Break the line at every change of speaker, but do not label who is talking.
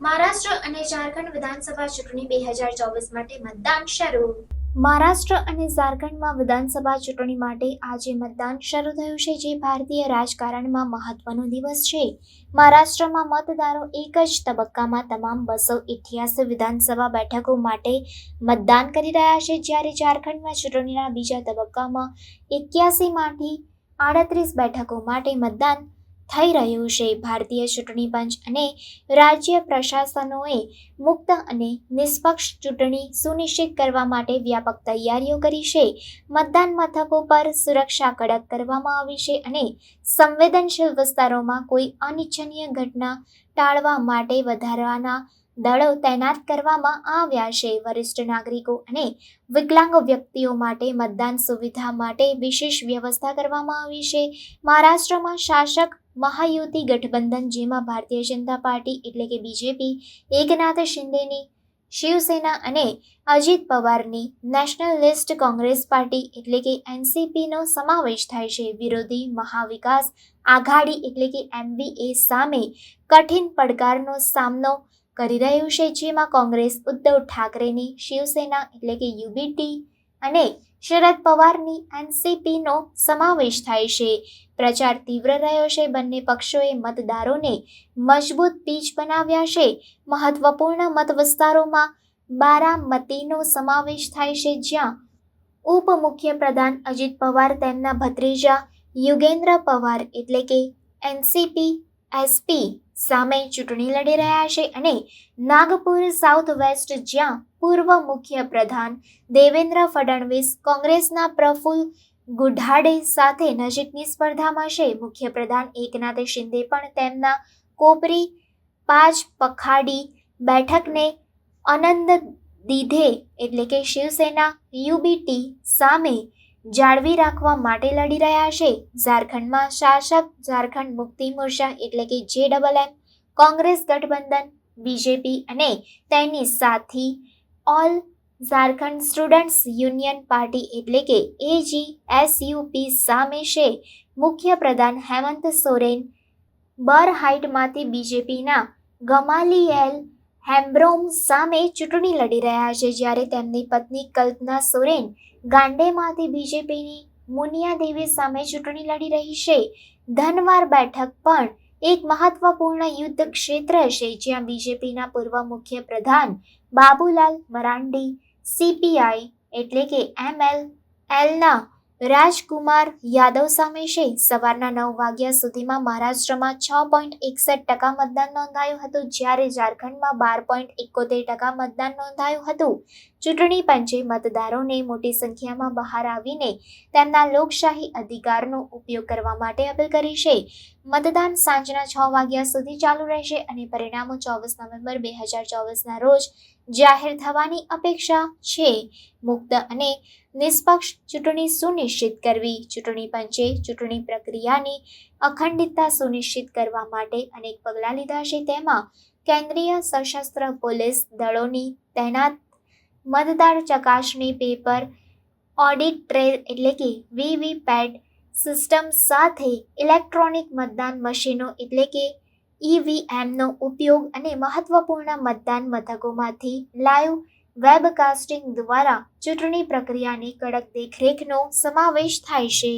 મહારાષ્ટ્ર અને ઝારખંડ વિધાનસભા ચૂંટણી બે હજાર ચોવીસ માટે મતદાન શરૂ. મહારાષ્ટ્ર અને ઝારખંડમાં વિધાનસભા ચૂંટણી માટે આજે મતદાન શરૂ થયું છે, જે ભારતીય રાજકારણમાં મહત્વનો દિવસ છે. મહારાષ્ટ્રમાં મતદારો એક જ તબક્કામાં તમામ બસો ઇઠ્યાસી વિધાનસભા બેઠકો માટે મતદાન કરી રહ્યા છે. જ્યારે ઝારખંડમાં ચૂંટણીના બીજા તબક્કામાં એક્યાસીમાંથી આડત્રીસ બેઠકો માટે મતદાન થઈ રહ્યું છે. ભારતીય ચૂંટણી પંચ અને રાજ્ય પ્રશાસનોએ મુક્ત અને નિષ્પક્ષ ચૂંટણી સુનિશ્ચિત કરવા માટે વ્યાપક તૈયારીઓ કરી છે. મતદાન મથકો પર સુરક્ષા કડક કરવામાં આવી છે અને સંવેદનશીલ વિસ્તારોમાં કોઈ અનિચ્છનીય ઘટના ટાળવા માટે વધારાના દળો તૈનાત કરવામાં આવ્યા છે. વરિષ્ઠ નાગરિકો અને વિકલાંગ વ્યક્તિઓ માટે મતદાન સુવિધા માટે વિશેષ વ્યવસ્થા કરવામાં આવી છે. મહારાષ્ટ્રમાં શાસક મહાયુતિ ગઠબંધન, જેમાં ભારતીય જનતા પાર્ટી એટલે કે બીજેપી, એકનાથ શિંદેની, શિવસેના અને અજીત પવારની નેશનલિસ્ટ કોંગ્રેસ પાર્ટી એટલે કે એનસીપીનો સમાવેશ થાય છે. વિરોધી મહાવિકાસ આઘાડી એટલે કે એમવીએ સામે કઠિન પડકારનો સામનો કરી રહ્યું છે, જેમાં કોંગ્રેસ ઉદ્ધવ ઠાકરેની, શિવસેના એટલે કે યુબીટી અને શરદ પવારની એનસીપીનો સમાવેશ થાય છે. પ્રચાર તીવ્ર રહ્યો છે. બંને પક્ષોએ મતદારોને મજબૂત પીચ બનાવ્યા છે. મહત્વપૂર્ણ મત વિસ્તારોમાં બારામતીનો સમાવેશ થાય છે, જ્યાં ઉપમુખ્યપ્રધાન અજીત પવાર, તેમના ભત્રીજા યુગેન્દ્ર પવાર એટલે કે એનસીપી એસપી સામે ચૂંટણી લડી રહ્યા છે અને નાગપુર સાઉથ વેસ્ટ જ્યાં પૂર્વ મુખ્યપ્રધાન દેવેન્દ્ર ફડણવીસ કોંગ્રેસના પ્રફુલ ગુઢાડે સાથે નજીકની સ્પર્ધામાં છે. મુખ્યપ્રધાન એકનાથ શિંદે પણ તેમના કોપરી પાંચ પખાડી બેઠકને અનંત દીધે એટલે કે શિવસેના યુબીટી સામે જાળવી રાખવા માટે લડી રહ્યા છે. ઝારખંડમાં શાસક ઝારખંડ મુક્તિ મોરચા એટલે કે જે ડબલ એમ કોંગ્રેસ ગઠબંધન, બીજેપી અને તેની સાથી all Jharkhand students union party એટલે કે એજી એસયુપી સામે છે. મુખ્યપ્રધાન હેમંત સોરેન બરહાઇટમાંથી બીજેપીના ગમાલીએલ હેમ્બ્રોમ સામે ચૂંટણી લડી રહ્યા છે જ્યારે તેમની પત્ની કલ્પના સોરેન ગાંડેમાંથી બીજેપીની મુનિયા દેવી સામે ચૂંટણી લડી રહી છે. ધનવાર બેઠક પણ એક મહત્વપૂર્ણ યુદ્ધ ક્ષેત્ર છે, જ્યાં બીજેપીના પૂર્વ મુખ્ય પ્રધાન બાબુલાલ મરાંડી, સીપીઆઈ એટલે કે એમએલ એલના રાજકુમાર યાદવ સામે છે સવારના નવ વાગ્યા સુધીમાં મહારાષ્ટ્રમાં છ પોઈન્ટ એકસઠ ટકા મતદાન નોંધાયું હતું, જ્યારે ઝારખંડમાં બાર પોઈન્ટ એકોતેર ટકા મતદાન નોંધાયું હતું. ચૂંટણી પંચે મતદારોને મોટી સંખ્યામાં બહાર આવીને તેમના લોકશાહી અધિકારનો ઉપયોગ કરવા માટે અપીલ કરી છે. મતદાન સાંજના છ વાગ્યા સુધી ચાલુ રહેશે અને પરિણામો ચોવીસ નવેમ્બર બે હજાર ચોવીસના રોજ જાહેર થવાની અપેક્ષા છે. મુક્ત અને નિષ્પક્ષ ચૂંટણી સુનિશ્ચિત કરવી, ચૂંટણી પંચે ચૂંટણી પ્રક્રિયાની અખંડિતતા સુનિશ્ચિત કરવા માટે અનેક પગલાં લીધા છે. તેમાં કેન્દ્રીય સશસ્ત્ર પોલીસ દળોની તૈનાત મતદાર ચકાસણી પેપર, ઓડિટ ટ્રેલ એટલે કે વીવીપેટ સિસ્ટમ સાથે ઇલેક્ટ્રોનિક મતદાન મશીનો એટલે કે ઈવીએમનો ઉપયોગ અને મહત્વપૂર્ણ મતદાન મથકોમાંથી લાઈવ વેબકાસ્ટિંગ દ્વારા ચૂંટણી પ્રક્રિયાની કડક દેખરેખનો સમાવેશ થાય છે.